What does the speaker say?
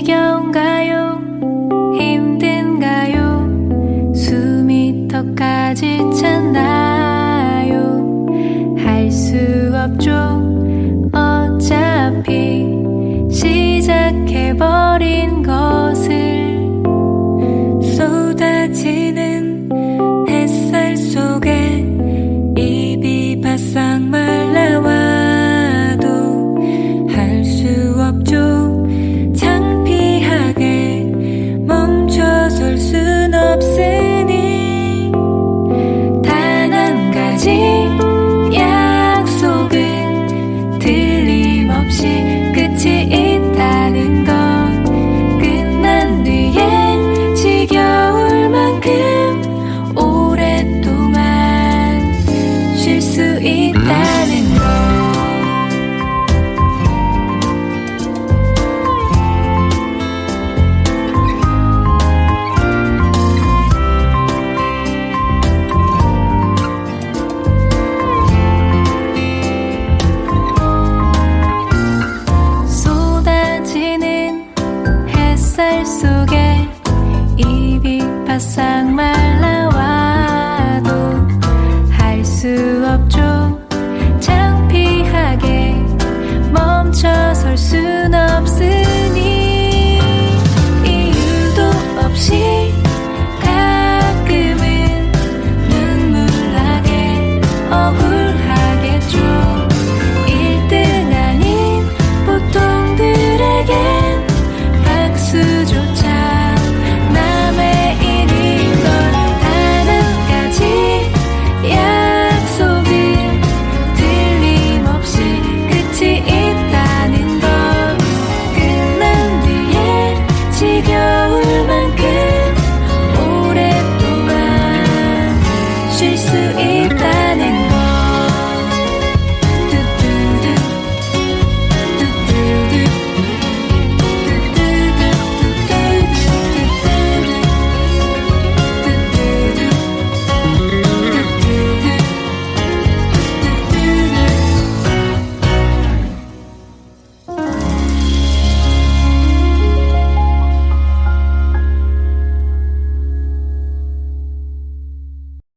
지겨운가요? 힘든가요? 숨이 턱까지 찬나요? 할 수 없죠. 어차피 시작해버린 것을 끝이 있다는 건 끝난 뒤에 지겨울 만큼 오랫동안 쉴수 있다는 걸 graça